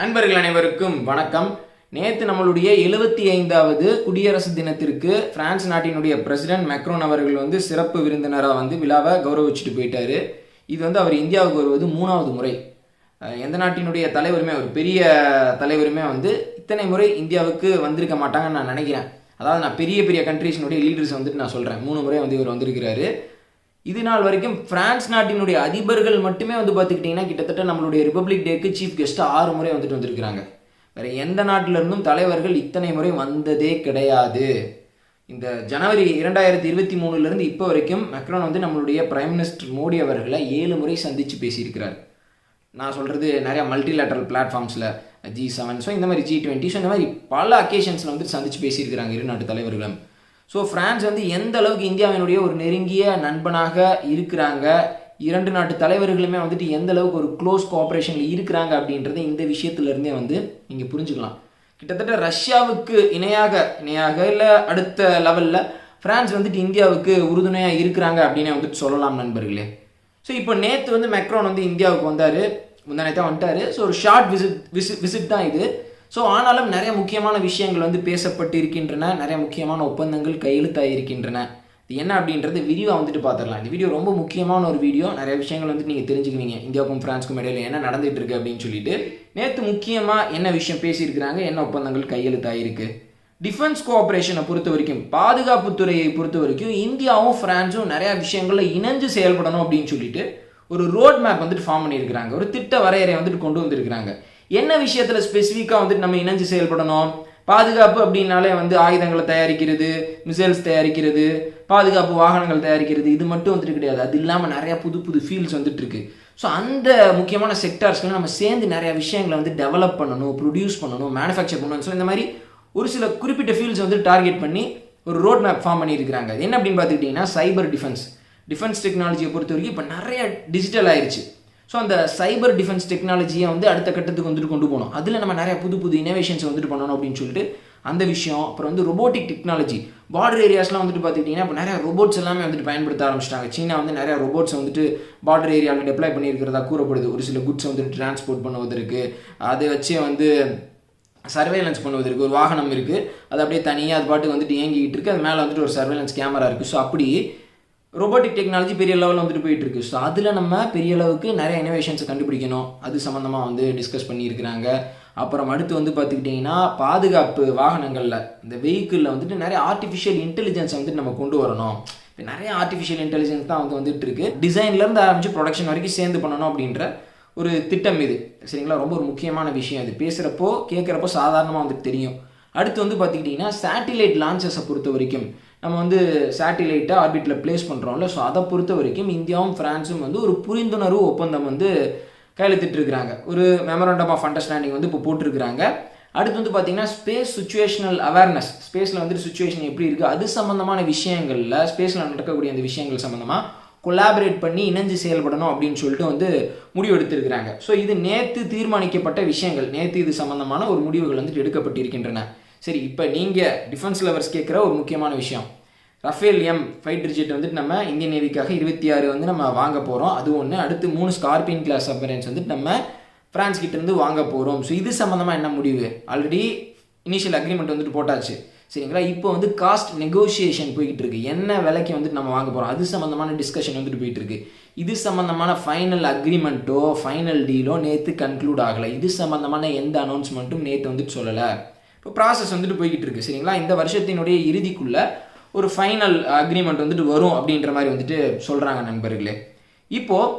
நண்பர்கள் அனைவருக்கும் வணக்கம். நேற்று நம்மளுடைய எழுபத்தி ஐந்தாவது குடியரசு தினத்திற்கு பிரான்ஸ் நாட்டினுடைய பிரசிடென்ட் மெக்ரோன் அவர்கள் வந்து சிறப்பு விருந்தினராக வந்து விழாவை கௌரவிச்சுட்டு போயிட்டார். இது வந்து அவர் இந்தியாவுக்கு வருவது மூணாவது முறை. எந்த நாட்டினுடைய தலைவருமே ஒரு பெரிய தலைவருமே வந்து இத்தனை முறை இந்தியாவுக்கு வந்திருக்க மாட்டாங்கன்னு நான் நினைக்கிறேன். அதாவது நான் பெரிய பெரிய கண்ட்ரீஸினுடைய லீடர்ஸ் வந்துட்டு நான் சொல்கிறேன் மூணு முறை வந்து இவர் வந்திருக்கிறாரு. இது நாள் வரைக்கும் பிரான்ஸ் நாட்டினுடைய அதிபர்கள் மட்டுமே வந்து பார்த்துக்கிட்டிங்கன்னா கிட்டத்தட்ட நம்மளுடைய ரிப்பப்ளிக் டேக்கு சீஃப் கெஸ்ட்டாக ஆறு முறை வந்துட்டு வந்திருக்கிறாங்க. வேற எந்த நாட்டிலிருந்தும் தலைவர்கள் இத்தனை முறை வந்ததே கிடையாது. இந்த ஜனவரி இரண்டாயிரத்தி இருபத்தி மூணுலேருந்து இப்போ வரைக்கும் மெக்ரான் வந்து நம்மளுடைய பிரைம் மினிஸ்டர் மோடி அவர்களை ஏழு முறை சந்தித்து பேசியிருக்கிறார். நான் சொல்கிறது நிறையா மல்டிலேட்டரல் பிளாட்ஃபார்ம்ஸில் ஜி செவன் ஸோ இந்த மாதிரி ஜி டுவெண்ட்டி ஸோ இந்த மாதிரி பல அக்கேஷன்ஸில் வந்து சந்தித்து பேசியிருக்கிறாங்க இரு நாட்டு தலைவர்களும். ஸோ பிரான்ஸ் வந்து எந்த அளவுக்கு இந்தியாவினுடைய ஒரு நெருங்கிய நண்பனாக இருக்கிறாங்க? இரண்டு நாட்டு தலைவர்களுமே வந்துட்டு எந்த அளவுக்கு ஒரு க்ளோஸ் கோஆப்ரேஷனில் இருக்கிறாங்க அப்படின்றத இந்த விஷயத்துலேருந்தே வந்து நீங்கள் புரிஞ்சுக்கலாம். கிட்டத்தட்ட ரஷ்யாவுக்கு இணையாக இணையாக இல்லை அடுத்த லெவலில் பிரான்ஸ் வந்துட்டு இந்தியாவுக்கு உறுதுணையாக இருக்கிறாங்க அப்படின்னு வந்துட்டு சொல்லலாம் நண்பர்களே. ஸோ இப்போ நேற்று வந்து மெக்ரோன் வந்து இந்தியாவுக்கு வந்தார். முந்தானே தான் வந்துட்டார். ஸோ ஒரு ஷார்ட் விசிட் விசிட் விசிட் தான் இது. ஸோ ஆனாலும் நிறைய முக்கியமான விஷயங்கள் வந்து பேசப்பட்டு இருக்கின்றன நிறைய முக்கியமான ஒப்பந்தங்கள் கையெழுத்தாக இருக்கின்றன இது என்ன அப்படின்றது விரிவாக வந்துட்டு பார்த்துடலாம் இந்த வீடியோ ரொம்ப முக்கியமான ஒரு வீடியோ நிறைய விஷயங்கள் வந்துட்டு நீங்கள் தெரிஞ்சுக்குவீங்க. இந்தியாவுக்கும் பிரான்ஸ்க்கும் இடையில என்ன நடந்துகிட்டு இருக்கு அப்படின்னு சொல்லிட்டு. நேற்று முக்கியமாக என்ன விஷயம் பேசியிருக்கிறாங்க? என்ன ஒப்பந்தங்கள் கையெழுத்தாயிருக்கு? டிஃபென்ஸ் கோஆப்ரேஷனை பொறுத்த வரைக்கும் பாதுகாப்புத்துறையை பொறுத்த வரைக்கும் இந்தியாவும் ஃப்ரான்ஸும் நிறைய விஷயங்களில் இணைஞ்சு செயல்படணும் அப்படின்னு சொல்லிட்டு ஒரு ரோட் மேப் வந்துட்டு ஃபார்ம் பண்ணியிருக்கிறாங்க. ஒரு திட்ட வரையறை வந்துட்டு கொண்டு வந்திருக்கிறாங்க. என்ன விஷயத்தில் ஸ்பெசிஃபிக்காக வந்துட்டு நம்ம இணைஞ்சு செயல்படணும்? பாதுகாப்பு அப்படின்னாலே வந்து ஆயுதங்களை தயாரிக்கிறது மிசைல்ஸ் தயாரிக்கிறது பாதுகாப்பு வாகனங்கள் தயாரிக்கிறது இது மட்டும் வந்துட்டு கிடையாது. அது இல்லாமல் நிறையா புது புது ஃபீல்ட்ஸ் வந்துட்டு இருக்கு ஸோ அந்த முக்கியமான செக்டார்ஸ்ல நம்ம சேர்ந்து நிறைய விஷயங்களை வந்து டெவலப் பண்ணணும் ப்ரொடியூஸ் பண்ணணும் மேனுஃபேக்சர் பண்ணணும். ஸோ இந்த மாதிரி ஒரு சில குறிப்பிட்ட ஃபீல்ட்ஸ் வந்து டார்கெட் பண்ணி ஒரு ரோட் மேப் ஃபார்ம் பண்ணியிருக்கிறாங்க. அது என்ன அப்படின்னு பார்த்துக்கிட்டிங்கன்னா சைபர் டிஃபென்ஸ் டிஃபென்ஸ் டெக்னாலஜியை பொறுத்த வரைக்கும் இப்போ நிறைய டிஜிட்டல் ஆயிடுச்சு ஸோ அந்த சைபர் டிஃபென்ஸ் டெக்னாலஜியை வந்து அடுத்த கட்டத்துக்கு வந்துட்டு கொண்டு போகணும். அதில் நம்ம நிறைய புது புது இனோவேஷன்ஸ் வந்துட்டு பண்ணணும் அப்படின்னு சொல்லிட்டு அந்த விஷயம் அப்புறம் வந்து ரொபோட்டிக் டெக்னாலஜி பார்டர் ஏரியாஸ்லாம் வந்துட்டு பார்த்துக்கிட்டிங்கன்னா இப்போ நிறைய ரோபோட்ஸ் எல்லாமே வந்துட்டு பயன்படுத்த ஆரம்பிச்சிட்டாங்க. சீனா வந்து நிறைய ரோபோட்ஸ் வந்துட்டு பார்டர் ஏரியாவில் டெப்ளை பண்ணியிருக்கிறதா கூறப்படுது. ஒரு சில குட்ஸ் வந்துட்டு டிரான்ஸ்போர்ட் பண்ணுவதற்கு அதை வச்சே வந்து சர்வேலன்ஸ் பண்ணுவதற்கு ஒரு வாகனம் இருக்குது அது அப்படியே தனியாக அது பாட்டுக்கு வந்துட்டு இயங்கிக்கிட்டு இருக்குது அது மேலே வந்துட்டு ஒரு சர்வேலன்ஸ் கேமரா இருக்குது ஸோ அப்படி ரோபோட்டிக் டெக்னாலஜி பெரிய லெவலில் வந்துட்டு போயிட்டு இருக்கு ஸோ அதில் நம்ம பெரிய அளவுக்கு நிறைய இனோவேஷன்ஸை கண்டுபிடிக்கணும். அது சம்மந்தமாக வந்து டிஸ்கஸ் பண்ணியிருக்கிறாங்க. அப்புறம் அடுத்து வந்து பார்த்துக்கிட்டிங்கன்னா பாதுகாப்பு வாகனங்களில் இந்த வெஹிக்கிளில் வந்துட்டு நிறைய ஆர்டிஃபிஷியல் இன்டெலிஜென்ஸை வந்துட்டு நம்ம கொண்டு வரணும். இப்போ நிறைய ஆர்டிஃபிஷியல் இன்டெலிஜென்ஸ் தான் வந்து வந்துட்டு இருக்கு டிசைன்லேருந்து ஆரம்பிச்சு ப்ரொடக்ஷன் வரைக்கும் சேர்ந்து பண்ணணும் அப்படின்ற ஒரு திட்டம் இது. சரிங்களா? ரொம்ப ஒரு முக்கியமான விஷயம் இது. பேசுகிறப்போ கேட்குறப்போ சாதாரணமாக வந்துட்டு தெரியும். அடுத்து வந்து பார்த்துக்கிட்டிங்கன்னா சேட்டிலைட் லான்ச்சஸை பொறுத்த வரைக்கும். நம்ம வந்து சேட்டிலைட்டை ஆர்பிட்டில் பிளேஸ் பண்ணுறோம்ல ஸோ அதை பொறுத்த வரைக்கும் இந்தியாவும் ஃப்ரான்ஸும் வந்து ஒரு புரிந்துணர்வு ஒப்பந்தம் வந்து கையெழுத்திட்டிருக்கிறாங்க ஒரு மெமரண்டம் ஆஃப் அண்டர்ஸ்டாண்டிங் வந்து இப்போ போட்டிருக்கிறாங்க. அடுத்து வந்து பார்த்தீங்கன்னா ஸ்பேஸ் சுச்சுவேஷனல் அவேர்னஸ் ஸ்பேஸில் வந்துட்டு சுச்சுவேஷன் எப்படி இருக்குது அது சம்மந்தமான விஷயங்களில் ஸ்பேஸில் நடக்கக்கூடிய அந்த விஷயங்கள் சம்மந்தமாக கொலாபரேட் பண்ணி இணைஞ்சு செயல்படணும் அப்படின்னு சொல்லிட்டு வந்து முடிவு எடுத்திருக்கிறாங்க ஸோ இது நேற்று தீர்மானிக்கப்பட்ட விஷயங்கள். நேற்று இது சம்மந்தமான ஒரு முடிவுகள் வந்துட்டு எடுக்கப்பட்டிருக்கின்றன. சரி இப்போ நீங்கள் டிஃபென்ஸ் லவர்ஸ் கேட்குற ஒரு முக்கியமான விஷயம். ரஃபேல் எம் ஃபைட்டர் ஜெட் வந்துட்டு நம்ம இந்தியன் நேவிக்காக இருபத்தி ஆறு வந்து நம்ம வாங்க போகிறோம் அது ஒன்று அடுத்து மூணு ஸ்கார்பியன் கிளாஸ் சப்மரைன்ஸ் வந்துட்டு நம்ம பிரான்ஸ் கிட்ட இருந்து வாங்க போகிறோம் ஸோ இது சம்மந்தமாக என்ன முடிவு? ஆல்ரெடி இனிஷியல் அக்ரிமெண்ட் வந்துட்டு போட்டாச்சு. சரிங்களா? இப்போ வந்து காஸ்ட் நெகோசியேஷன் போய்கிட்டு இருக்கு. என்ன விலைக்கு வந்துட்டு நம்ம வாங்க போகிறோம் அது சம்மந்தமான டிஸ்கஷன் வந்துட்டு போயிட்டு இருக்கு. இது சம்மந்தமான ஃபைனல் அக்ரிமெண்ட்டோ ஃபைனல் டீலோ நேற்று கன்க்ளூட் ஆகலை. இது சம்மந்தமான எந்த அனௌன்ஸ்மெண்ட்டும் நேற்று வந்துட்டு சொல்லலை. இப்போ ப்ராசஸ் வந்துட்டு போய்கிட்டு இருக்கு. சரிங்களா? இந்த வருஷத்தினுடைய இறுதிக்குள்ளே ஒரு ஃபைனல் அக்ரிமெண்ட் வந்துட்டு வரும் அப்படின்ற மாதிரி வந்துட்டு சொல்கிறாங்க நண்பர்களே. இப்போது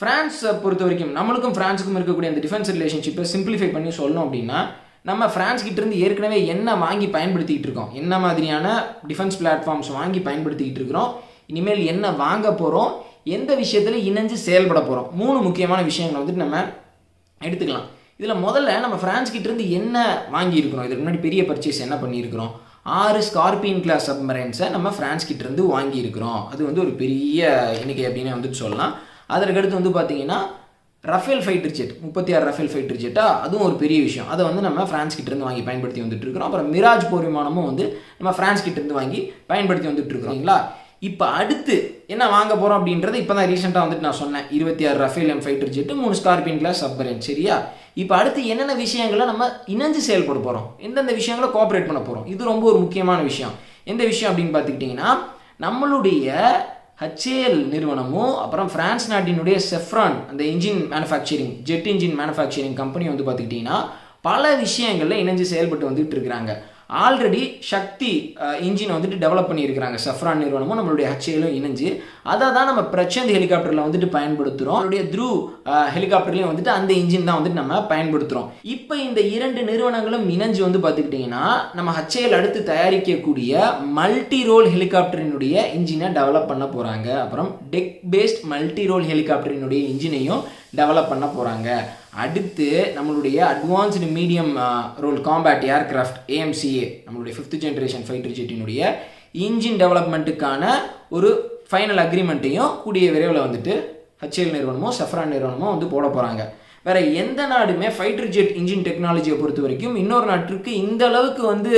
ஃப்ரான்ஸை பொறுத்த வரைக்கும் நம்மளுக்கும் ஃப்ரான்ஸுக்கும் இருக்கக்கூடிய அந்த டிஃபென்ஸ் ரிலேஷன்ஷிப்பை சிம்பிளிஃபை பண்ணி சொல்லணும் அப்படின்னா நம்ம ஃப்ரான்ஸ் கிட்டேருந்து ஏற்கனவே என்ன வாங்கி பயன்படுத்திக்கிட்டு இருக்கோம்? என்ன மாதிரியான டிஃபென்ஸ் பிளாட்ஃபார்ம்ஸ் வாங்கி பயன்படுத்திக்கிட்டு இருக்கிறோம்? இனிமேல் என்ன வாங்க போகிறோம் எந்த விஷயத்தில் இணைஞ்சு செயல்பட போகிறோம் மூணு முக்கியமான விஷயங்களை வந்துட்டு நம்ம எடுத்துக்கலாம். இதில் முதல்ல நம்ம ஃப்ரான்ஸ் கிட்டேருந்து என்ன வாங்கியிருக்கிறோம் இதுக்கு முன்னாடி பெரிய பர்ச்சேஸ் என்ன பண்ணியிருக்கிறோம்? ஆறு ஸ்கார்பியன் கிளாஸ் சப்மரைன்ஸை நம்ம ஃப்ரான்ஸ் கிட்ட வாங்கியிருக்கிறோம். அது வந்து ஒரு பெரிய எண்ணிக்கை அப்படின்னு வந்துட்டு சொல்லலாம். அதற்கடுத்து வந்து பார்த்தீங்கன்னா ரஃபேல் ஃபைட்டர் ஜெட் முப்பத்தி ஆறு ரஃபேல் ஃபைட்டர் ஜெட்டா அதுவும் ஒரு பெரிய விஷயம். அதை வந்து நம்ம ஃப்ரான்ஸ் வாங்கி பயன்படுத்தி வந்துட்டு இருக்கிறோம். அப்புறம் மிராஜ் போர் விமானமும் வந்து நம்ம ஃப்ரான்ஸ் வாங்கி பயன்படுத்தி வந்துட்டு இருக்கிறோம். இல்லைங்களா இப்போ அடுத்து என்ன வாங்க போகிறோம் அப்படின்றது இப்போ தான் ரீசெண்டாக வந்துட்டு நான் சொன்னேன். இருபத்தி ஆறு ரஃபேல் எம் ஃபைட்டர் ஜெட்டு மூணு ஸ்கார்பியன் கிளாஸ் சப்மரீன் சரியா? இப்போ அடுத்து என்னென்ன விஷயங்களை நம்ம இணைஞ்சு செயல்பட போகிறோம் எந்தெந்த விஷயங்களை கோஆப்ரேட் பண்ண போகிறோம் இது ரொம்ப ஒரு முக்கியமான விஷயம். எந்த விஷயம் அப்படின்னு பார்த்துக்கிட்டிங்கன்னா நம்மளுடைய ஹச்ஏஎல் நிறுவனமும் அப்புறம் ஃப்ரான்ஸ் நாட்டினுடைய செஃப்ரான் அந்த engine manufacturing jet engine manufacturing company வந்து பார்த்துக்கிட்டிங்கன்னா பல விஷயங்களில் இணைஞ்சு செயல்பட்டு வந்துகிட்டு இருக்கிறாங்க. ஆல்ரெடி சக்தி இன்ஜினை வந்துட்டு டெவலப் பண்ணியிருக்கிறாங்க. சஃப்ரான் நிறுவனமும் நம்மளுடைய ஹச்ஏலும் இணைஞ்சு. அதை தான் நம்ம பிரச்சந்த் ஹெலிகாப்டரில் வந்துட்டு பயன்படுத்துகிறோம் நம்மளுடைய த்ரூ ஹெலிகாப்டர்லையும் வந்துட்டு அந்த இன்ஜின் தான் வந்துட்டு நம்ம பயன்படுத்துகிறோம் இப்போ இந்த இரண்டு நிறுவனங்களும் இணைஞ்சு வந்து பார்த்துக்கிட்டிங்கன்னா நம்ம ஹச்ஏல் அடுத்து தயாரிக்கக்கூடிய மல்டி ரோல் ஹெலிகாப்டரினுடைய இன்ஜினை டெவலப் பண்ண போகிறாங்க அப்புறம் டெக் பேஸ்ட் மல்டி ரோல் ஹெலிகாப்டரினுடைய இன்ஜினையும் டெவலப் பண்ண போகிறாங்க அடுத்து நம்மளுடைய advanced medium role combat aircraft AMCA நம்மளுடைய ஃபிஃப்த் ஜென்ரேஷன் ஃபைட்டர் ஜெட்டினுடைய இன்ஜின் டெவலப்மெண்ட்டுக்கான ஒரு ஃபைனல் அக்ரிமெண்ட்டையும் கூடிய விரைவில் வந்துட்டு ஹச்எல் நிறுவனமோ சஃப்ரான் நிறுவனமோ வந்து போட போகிறாங்க வேற எந்த நாடுமே ஃபைட்டர் ஜெட் இன்ஜின் டெக்னாலஜியை பொறுத்த வரைக்கும் இன்னொரு நாட்டிற்கு இந்த அளவுக்கு வந்து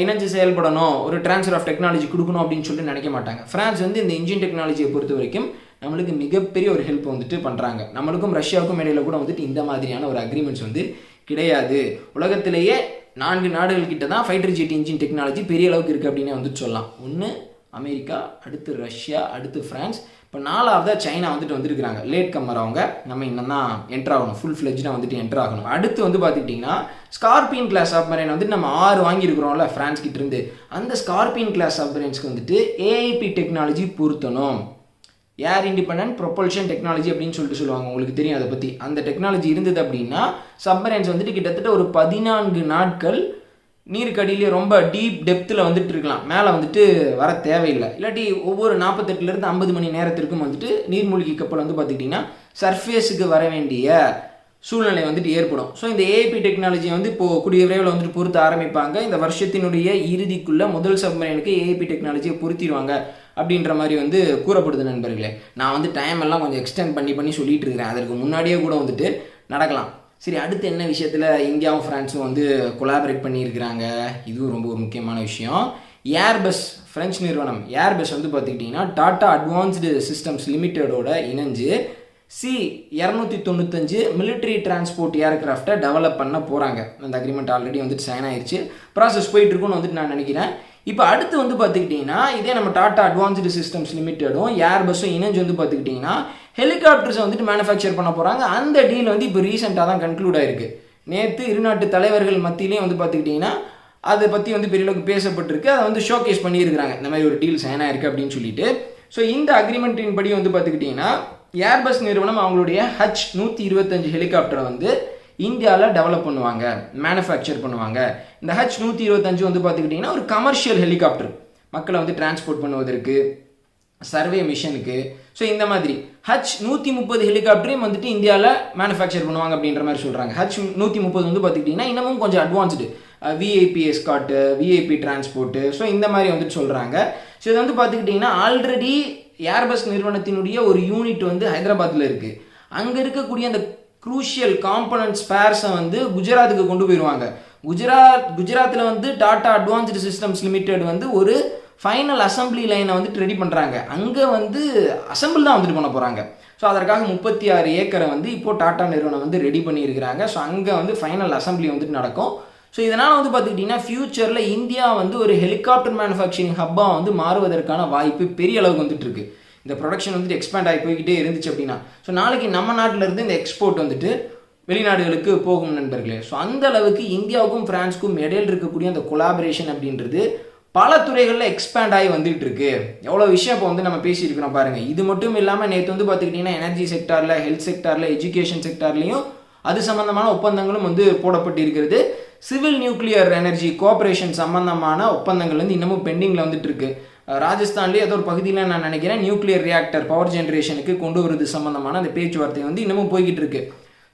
இணைஞ்சு செயல்படணும் ஒரு ட்ரான்ஸ்ஃபர் ஆஃப் டெக்னாலஜி கொடுக்கணும் அப்படின்னு சொல்லிட்டு நினைக்க மாட்டாங்க. ஃப்ரான்ஸ் வந்து இந்த இன்ஜின் டெக்னாலஜியை பொறுத்த வரைக்கும் நம்மளுக்கு மிகப்பெரிய ஒரு ஹெல்ப் வந்துட்டு பண்ணுறாங்க நம்மளுக்கும் ரஷ்யாவுக்கும் இடையில கூட வந்துட்டு இந்த மாதிரியான ஒரு அக்ரிமெண்ட்ஸ் வந்து கிடையாது. உலகத்திலேயே நான்கு நாடுகள் கிட்ட தான் ஃபைட்டர் ஜெட் இன்ஜின் டெக்னாலஜி பெரிய அளவுக்கு இருக்குது அப்படின்னு வந்துட்டு சொல்லலாம். ஒன்று அமெரிக்கா அடுத்து ரஷ்யா அடுத்து ஃப்ரான்ஸ் இப்போ நாலாவதாக சைனா வந்துட்டு வந்துருக்குறாங்க. லேட் கம்மர் அவங்க. நம்ம இன்னும் தான் என்டர் ஆகணும். ஃபுல் ஃப்ளெஜ்டாக வந்துட்டு என்டர் ஆகணும். அடுத்து வந்து பார்த்துக்கிட்டிங்கன்னா ஸ்கார்பியன் கிளாஸ் ஆஃப் மரைன் வந்துட்டு நம்ம ஆறு வாங்கியிருக்கிறோம்ல ஃப்ரான்ஸ் கிட்டேருந்து அந்த ஸ்கார்பியன் கிளாஸ் ஆஃப் மரைன்ஸ்க்கு வந்துட்டு ஏஐபி டெக்னாலஜி பொருத்தணும். ஏர் இண்டிபெண்டன்ட் ப்ரொபல்ஷன் டெக்னாலஜி அப்படின்னு சொல்லிட்டு சொல்லுவாங்க. உங்களுக்கு தெரியும் அதை பற்றி அந்த டெக்னாலஜி இருந்தது அப்படின்னா சப்மரைன்ஸ் வந்துட்டு கிட்டத்தட்ட ஒரு பதினான்கு நாட்கள் நீருக்கடியிலே ரொம்ப டீப் டெப்த்தில் வந்துட்டு இருக்கலாம். மேலே வந்துட்டு வர தேவையில்லை. இல்லாட்டி ஒவ்வொரு நாற்பத்தெட்டுலேருந்து ஐம்பது மணி நேரத்திற்கும் வந்துட்டு நீர்மூழ்கி கப்பல் வந்து பார்த்துக்கிட்டிங்கன்னா சர்ஃபேஸுக்கு வர வேண்டிய சூழ்நிலை வந்துட்டு ஏற்படும். ஸோ இந்த ஏஐபி டெக்னாலஜியை வந்து இப்போது கூடிய விரைவில் வந்துட்டு பொருத்த ஆரம்பிப்பாங்க. இந்த வருஷத்தினுடைய இறுதிக்குள்ளே முதல் சப்மரைனுக்கு ஏஐபி டெக்னாலஜியை பொருத்திடுவாங்க. அப்படின்ற மாதிரி வந்து கூறப்படுது நண்பர்களே. நான் வந்து டைம் எல்லாம் கொஞ்சம் எக்ஸ்டெண்ட் பண்ணி பண்ணி சொல்லிட்டு இருக்கிறேன் அதற்கு முன்னாடியே கூட வந்துட்டு நடக்கலாம். சரி அடுத்து என்ன விஷயத்தில் இந்தியாவும் ஃப்ரான்ஸும் வந்து கொலாபரேட் பண்ணியிருக்கிறாங்க? இதுவும் ரொம்ப ஒரு முக்கியமான விஷயம். ஏர்பஸ் ஃப்ரெஞ்ச் நிறுவனம். ஏர்பஸ் வந்து பார்த்துக்கிட்டிங்கன்னா டாடா அட்வான்ஸ்டு சிஸ்டம்ஸ் லிமிட்டடோட இணைஞ்சு சி இரநூத்தி தொண்ணூத்தஞ்சு மிலிட்ரி டிரான்ஸ்போர்ட் ஏர்கிராஃப்டை டெவலப் பண்ண போகிறாங்க அந்த அக்ரிமெண்ட் ஆல்ரெடி வந்துட்டு சைன் ஆயிடுச்சு ப்ராசஸ் போயிட்டு இருக்குன்னு வந்துட்டு நான் நினைக்கிறேன். இப்போ அடுத்து வந்து பார்த்துக்கிட்டிங்கன்னா இதே நம்ம டாடா அட்வான்ஸ்டு சிஸ்டம்ஸ் லிமிட்டடும் ஏர்பஸ்ஸும் இணைஞ்சு வந்து பார்த்துக்கிட்டிங்கன்னா ஹெலிகாப்டர்ஸை வந்துட்டு மேனுஃபேக்சர் பண்ண போகிறாங்க அந்த டீல் வந்து இப்போ ரீசெண்டாக தான் கன்க்ளூட் ஆயிருக்கு. நேற்று இருநாட்டு தலைவர்கள் மத்தியிலையும் வந்து பார்த்துக்கிட்டிங்கன்னா அதை பற்றி வந்து பெரிய அளவுக்கு பேசப்பட்டிருக்கு. அதை வந்து ஷோகேஸ் பண்ணியிருக்கிறாங்க. இந்த மாதிரி ஒரு டீல் சைன் இருக்குது அப்படின்னு சொல்லிட்டு. ஸோ இந்த அக்ரிமெண்ட்டின் படி வந்து பார்த்துக்கிட்டிங்கன்னா ஏர்பஸ் நிறுவனம் அவங்களுடைய ஹச் நூற்றி இருபத்தஞ்சு ஹெலிகாப்டரை வந்து இந்தியாவில் டெவலப் பண்ணுவாங்க மேனுஃபேக்சர் பண்ணுவாங்க. இந்த ஹச் நூற்றி இருபத்தஞ்சு வந்து பார்த்துக்கிட்டிங்கன்னா ஒரு கமர்ஷியல் ஹெலிகாப்டர் மக்களை வந்து டிரான்ஸ்போர்ட் பண்ணுவதற்கு சர்வே மிஷனுக்கு ஸோ இந்த மாதிரி. ஹச் நூற்றி முப்பது ஹெலிகாப்டரையும் வந்துட்டு இந்தியாவில் மேனுஃபேக்சர் பண்ணுவாங்க அப்படின்ற மாதிரி சொல்கிறாங்க ஹச் நூற்றி முப்பது வந்து பார்த்துக்கிட்டிங்கன்னா இன்னமும் கொஞ்சம் advanced VIP escort VIP transport so இந்த மாதிரி வந்துட்டு சொல்கிறாங்க ஸோ இது வந்து பார்த்துக்கிட்டிங்கன்னா ஆல்ரெடி ஏர்பஸ் நிறுவனத்தினுடைய ஒரு யூனிட் வந்து ஹைதராபாத்தில் இருக்குது அங்கே இருக்கக்கூடிய அந்த குரூஷியல் காம்பனன்ட் ஸ்பேர்ஸை வந்து குஜராத்துக்கு கொண்டு போயிடுவாங்க. குஜராத் குஜராத்தில் வந்து டாடா அட்வான்ஸ்டு சிஸ்டம்ஸ் லிமிடெட் வந்து ஒரு ஃபைனல் அசம்பிளி லைனை வந்துட்டு ரெடி பண்ணுறாங்க அங்கே வந்து அசம்பிள் தான் வந்துட்டு பண்ண போகிறாங்க ஸோ அதற்காக முப்பத்தி ஆறு ஏக்கரை வந்து இப்போது டாடா நிறுவனம் வந்து ரெடி பண்ணியிருக்கிறாங்க. ஸோ அங்கே வந்து ஃபைனல் அசம்பிளி வந்துட்டு நடக்கும். ஸோ இதனால் வந்து பார்த்துக்கிட்டிங்கன்னா ஃப்யூச்சரில் இந்தியா வந்து ஒரு ஹெலிகாப்டர் மேனுஃபேக்சரிங் ஹப்பாக வந்து மாறுவதற்கான வாய்ப்பு பெரிய அளவுக்கு வந்துட்டு இருக்குது இந்த ப்ரொடக்ஷன் வந்துட்டு எக்ஸ்பேண்ட் ஆகி போய்கிட்டே இருந்துச்சு அப்படின்னா ஸோ நாளைக்கு நம்ம நாட்டில் இருந்து இந்த எக்ஸ்போர்ட் வந்துட்டு வெளிநாடுகளுக்கு போகும் நண்பர்களே. ஸோ அந்த அளவுக்கு இந்தியாவுக்கும் ஃப்ரான்ஸுக்கும் இடையில் இருக்கக்கூடிய அந்த கொலாபரேஷன் அப்படின்றது பல துறைகளில் எக்ஸ்பேண்ட் ஆகி வந்துட்டு இருக்கு. எவ்வளோ விஷயம் இப்போ வந்து நம்ம பேசியிருக்கிறோம் பாருங்க. இது மட்டும் இல்லாமல் நேற்று வந்து பார்த்துக்கிட்டிங்கன்னா எனர்ஜி செக்டாரில் ஹெல்த் செக்டாரில் எஜுகேஷன் செக்டார்லையும் அது சம்மந்தமான ஒப்பந்தங்களும் வந்து போடப்பட்டிருக்கிறது. சிவில் நியூக்ளியர் எனர்ஜி கோஆபரேஷன் சம்மந்தமான ஒப்பந்தங்கள் வந்து இன்னமும் பெண்டிங்கில் வந்துட்டு இருக்கு. ராஜஸ்தான்லேயே ஏதோ ஒரு பகுதியில் நான் நினைக்கிறேன் நியூக்ளியர் ரியாக்டர் பவர் ஜென்ரேஷனுக்கு கொண்டு வருது சம்மந்தமான அந்த பேச்சுவார்த்தை வந்து இன்னமும் போய்கிட்டு இருக்கு.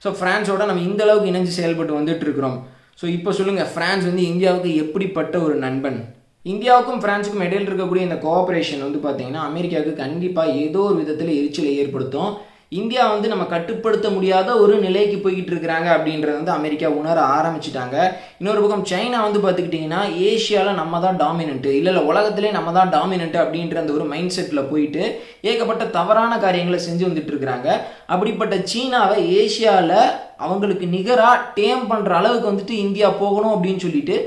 ஸோ ஃப்ரான்ஸோட நம்ம இந்த அளவுக்கு இணைஞ்சு செயல்பட்டு வந்துட்டு இருக்கிறோம். ஸோ இப்போ சொல்லுங்கள் ஃப்ரான்ஸ் வந்து இந்தியாவுக்கு எப்படிப்பட்ட ஒரு நண்பன்? இந்தியாவுக்கும் பிரான்ஸுக்கும் இடையில் இருக்கக்கூடிய இந்த கோஆப்ரேஷன் வந்து பார்த்தீங்கன்னா அமெரிக்காவுக்கு கண்டிப்பாக ஏதோ ஒரு விதத்தில் எரிச்சலை ஏற்படுத்தும். இந்தியா வந்து நம்ம கட்டுப்படுத்த முடியாத ஒரு நிலைக்கு போய்கிட்டு இருக்கிறாங்க அப்படின்றத வந்து அமெரிக்கா உணர ஆரம்பிச்சிட்டாங்க. இன்னொரு பக்கம் சைனா வந்து பார்த்துக்கிட்டிங்கன்னா ஏஷியாவில் நம்ம தான் டாமினன்ட்டு இல்லை இல்லை உலகத்திலே நம்ம தான் டாமினன்ட் அப்படின்ற அந்த ஒரு மைண்ட் செட்டில் போயிட்டு ஏகப்பட்ட தவறான காரியங்களை செஞ்சு வந்துட்டு இருக்கிறாங்க. அப்படிப்பட்ட சீனாவை ஏஷியாவில் அவங்களுக்கு நிகராக டேம் பண்ணுற அளவுக்கு வந்துட்டு இந்தியா போகணும் அப்படின்னு சொல்லிட்டு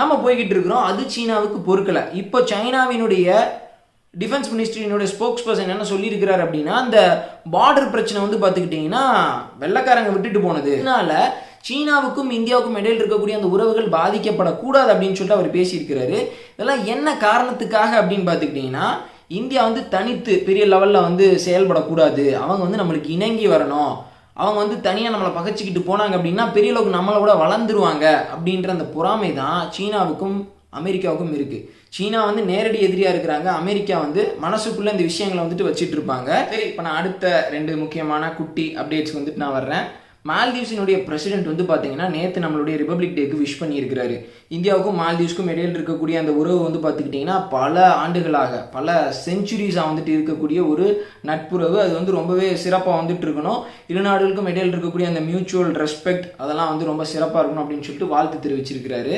நம்ம போய்கிட்டு இருக்கிறோம். அது சீனாவுக்கு பொறுக்கலை. இப்போ சைனாவினுடைய டிஃபென்ஸ் மினிஸ்ட்ரியினுடைய ஸ்போக்ஸ் பர்சன் என்ன சொல்லியிருக்கிறார் அப்படின்னா அந்த பார்டர் பிரச்சனை வந்து பார்த்துக்கிட்டிங்கன்னா வெள்ளைக்காரங்க விட்டுட்டு போனது. இதனால சீனாவுக்கும் இந்தியாவுக்கும் இடையில் இருக்கக்கூடிய அந்த உறவுகள் பாதிக்கப்படக்கூடாது அப்படின்னு சொல்லிட்டு அவர் பேசியிருக்கிறாரு. இதெல்லாம் என்ன காரணத்துக்காக அப்படின்னு பார்த்துக்கிட்டிங்கன்னா இந்தியா வந்து தனித்து பெரிய லெவலில் வந்து செயல்படக்கூடாது. அவங்க வந்து நம்மளுக்கு இணங்கி வரணும். அவங்க வந்து தனியாக நம்மளை பகைச்சிக்கிட்டு போனாங்க அப்படின்னா பெரிய அளவுக்கு நம்மளை விட வளர்ந்துருவாங்க அப்படின்ற அந்த பொறாமை தான் சீனாவுக்கும் அமெரிக்காவுக்கும் இருக்குது சீனா வந்து நேரடி எதிரியாக இருக்கிறாங்க. அமெரிக்கா வந்து மனசுக்குள்ளே இந்த விஷயங்களை வந்துட்டு வச்சுட்டு இருப்பாங்க. சரி இப்போ நான் அடுத்த ரெண்டு முக்கியமான குட்டி அப்டேட்ஸ் வந்துட்டு நான் வர்றேன். மால்தீவ்ஸினுடைய பிரசிடென்ட் வந்து பார்த்தீங்கன்னா நேற்று நம்மளுடைய ரிப்பப்ளிக் டேக்கு விஷ் பண்ணியிருக்கிறாரு. இந்தியாவுக்கும் மால்தீவ்ஸ்க்கும் இடையில் இருக்கக்கூடிய அந்த உறவு வந்து பார்த்துக்கிட்டிங்கன்னா பல ஆண்டுகளாக பல செஞ்சுரிஸாக வந்துட்டு இருக்கக்கூடிய ஒரு நட்புறவு. அது வந்து ரொம்பவே சிறப்பாக வந்துட்டு இருக்கணும். இரு நாடுகளுக்கும் இடையில் இருக்கக்கூடிய அந்த மியூச்சுவல் ரெஸ்பெக்ட் அதெல்லாம் வந்து ரொம்ப சிறப்பாக இருக்கணும் அப்படின்னு சொல்லிட்டு வாழ்த்து தெரிவிச்சிருக்கிறாரு.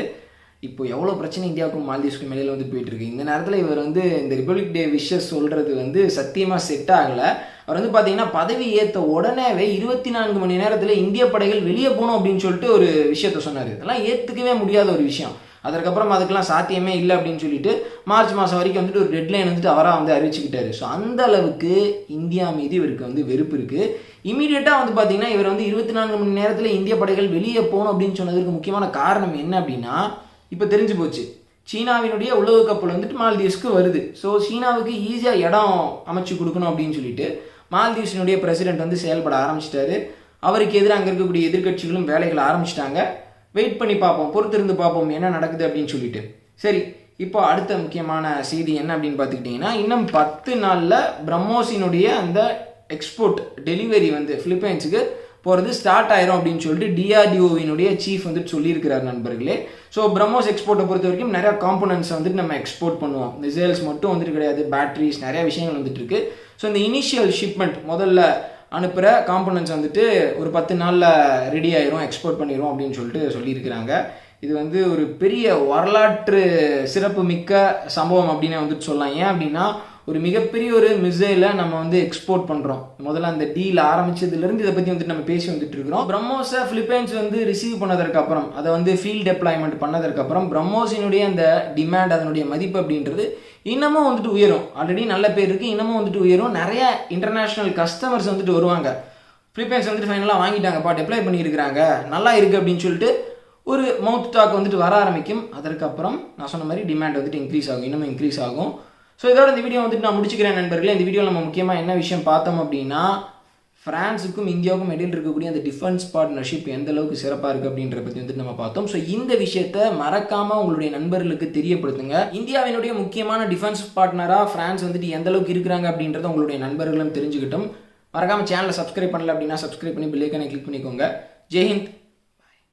இப்போ எவ்வளோ பிரச்சனை இந்தியாவுக்கும் மால்தீவ்ஸ்க்கும் இடையில வந்து போயிட்டுருக்கு. இந்த நேரத்தில் இவர் வந்து இந்த ரிப்பப்ளிக் டே விஷஸ் சொல்கிறது வந்து சத்தியமாக செட் ஆகலை. அவர் வந்து பார்த்தீங்கன்னா பதவி ஏற்ற உடனேவே இருபத்தி நான்கு மணி நேரத்தில் இந்திய படைகள் வெளியே போகணும் அப்படின்னு சொல்லிட்டு ஒரு விஷயத்த சொன்னார். இதெல்லாம் ஏற்றுக்கவே முடியாத ஒரு விஷயம். அதற்கப்புறம் அதுக்கெல்லாம் சாத்தியமே இல்லை அப்படின்னு சொல்லிட்டு மார்ச் மாதம் வரைக்கும் வந்துட்டு ஒரு டெட்லைன் வந்துட்டு அவராக வந்து அறிவிச்சுக்கிட்டாரு. ஸோ அந்த அளவுக்கு இந்தியா மீது இவருக்கு வந்து வெறுப்பு இருக்குது இமீடியட்டாக வந்து பார்த்தீங்கன்னா இவர் வந்து இருபத்தி நான்கு மணி நேரத்தில் இந்திய படைகள் வெளியே போகணும் அப்படின்னு சொன்னதுக்கு முக்கியமான காரணம் என்ன அப்படின்னா இப்போ தெரிஞ்சு போச்சு. சீனாவினுடைய உளவு கப்பல் வந்துட்டு மால்தீவ்ஸ்க்கு வருது. ஸோ சீனாவுக்கு ஈஸியாக இடம் அமைச்சு கொடுக்கணும் அப்படின்னு சொல்லிட்டு மால்தீவ்ஸினுடைய பிரசிடென்ட் வந்து செயல்பட ஆரம்பிச்சிட்டாரு. அவருக்கு எதிராக அங்கே இருக்கக்கூடிய எதிர்க்கட்சிகளும் வேலைகளை ஆரம்பிச்சிட்டாங்க. வெயிட் பண்ணி பார்ப்போம். பொறுத்திருந்து பார்ப்போம் என்ன நடக்குது அப்படின்னு சொல்லிட்டு. சரி இப்போ அடுத்த முக்கியமான செய்தி என்ன அப்படின்னு பார்த்துக்கிட்டிங்கன்னா இன்னும் பத்து நாளில் பிரம்மோஸினுடைய அந்த எக்ஸ்போர்ட் டெலிவரி வந்து ஃபிலிப்பைன்ஸுக்கு போகிறது ஸ்டார்ட் ஆயிரும் அப்படின்னு சொல்லிட்டு டிஆர்டிஓவினுடைய சீஃப் வந்துட்டு சொல்லியிருக்கிறார் நண்பர்களே. ஸோ பிரம்மோஸ் எக்ஸ்போர்ட்டை பொறுத்த வரைக்கும் நிறைய காம்பனன்ட்ஸ் வந்துட்டு நம்ம எக்ஸ்போர்ட் பண்ணுவோம். மிசைல்ஸ் மட்டும் வந்துட்டு கிடையாது பேட்டரிஸ் நிறைய விஷயங்கள் வந்துட்டு இருக்கு. ஸோ இந்த இனிஷியல் ஷிப்மெண்ட் முதல்ல அனுப்புகிற காம்பனன்ட்ஸ் வந்துட்டு ஒரு பத்து நாளில் ரெடி ஆயிரும் எக்ஸ்போர்ட் பண்ணிடுவோம் அப்படின்னு சொல்லிட்டு சொல்லியிருக்கிறாங்க. இது வந்து ஒரு பெரிய வரலாற்று சிறப்பு மிக்க சம்பவம் அப்படின்னு வந்துட்டு சொல்லலாம். ஏன் அப்படின்னா ஒரு மிகப்பெரிய ஒரு மிசைலை நம்ம வந்து எக்ஸ்போர்ட் பண்ணுறோம் முதல்ல அந்த டீல் ஆரம்பிச்சதுலேருந்து இதை பற்றி வந்துட்டு நம்ம பேசி வந்துட்டு இருக்கிறோம். பிரம்மோஸை பிலிப்பைன்ஸ் வந்து ரிசீவ் பண்ணதற்கு அப்புறம் அதை வந்து ஃபீல்ட் டெப்ளாய்மெண்ட் பண்ணதற்கு அப்புறம் பிரம்மோஸினுடைய அந்த டிமாண்ட் அதனுடைய மதிப்பு அப்படின்றது இன்னமும் வந்துட்டு உயரும். ஆல்ரெடி நல்ல பேர் இருக்குது இன்னமும் வந்துட்டு உயரும். நிறைய இன்டர்நேஷ்னல் கஸ்டமர்ஸ் வந்துட்டு வருவாங்க. ஃபிலிப்பைன்ஸ் வந்துட்டு ஃபைனலாக வாங்கிட்டாங்கப்பா டெப்ளை பண்ணியிருக்கிறாங்க. நல்லா இருக்குது அப்படின்னு சொல்லிட்டு ஒரு மவுத் டாக் வந்துட்டு வர ஆரம்பிக்கும். அதற்கப்புறம் நான் சொன்ன மாதிரி டிமாண்ட் வந்துட்டு இன்க்ரீஸ் ஆகும் இன்னமும் இன்க்ரீஸ் ஆகும். ஸோ இதோட இந்த வீடியோ வந்துட்டு நான் முடிச்சுக்கிறேன் நண்பர்களே. இந்த வீடியோவில் நம்ம முக்கியமாக என்ன விஷயம் பார்த்தோம் அப்படின்னா ஃப்ரான்ஸுக்கும் இந்தியாவுக்கும் இடையில் இருக்கக்கூடிய அந்த டிஃபென்ஸ் பார்ட்னர்ஷிப் எந்த அளவுக்கு சிறப்பாக இருக்குது அப்படின்ற பற்றி வந்துட்டு நம்ம பார்த்தோம். ஸோ இந்த விஷயத்த மறக்காமல் உங்களுடைய நண்பர்களுக்கு தெரியப்படுத்துங்க. இந்தியாவினுடைய முக்கியமான டிஃபென்ஸ் பார்ட்னராக ஃப்ரான்ஸ் வந்துட்டு எந்த அளவுக்கு இருக்கிறாங்க அப்படின்றத உங்களுடைய நண்பர்களும் தெரிஞ்சுக்கிட்டும். மறக்காமல் சேனலை சப்ஸ்கிரைப் பண்ணல அப்படின்னா சப்ஸ்கிரைப் பண்ணி பில்லைக்கான கிளிக் பண்ணிக்கோங்க. ஜெய்ஹிந்த்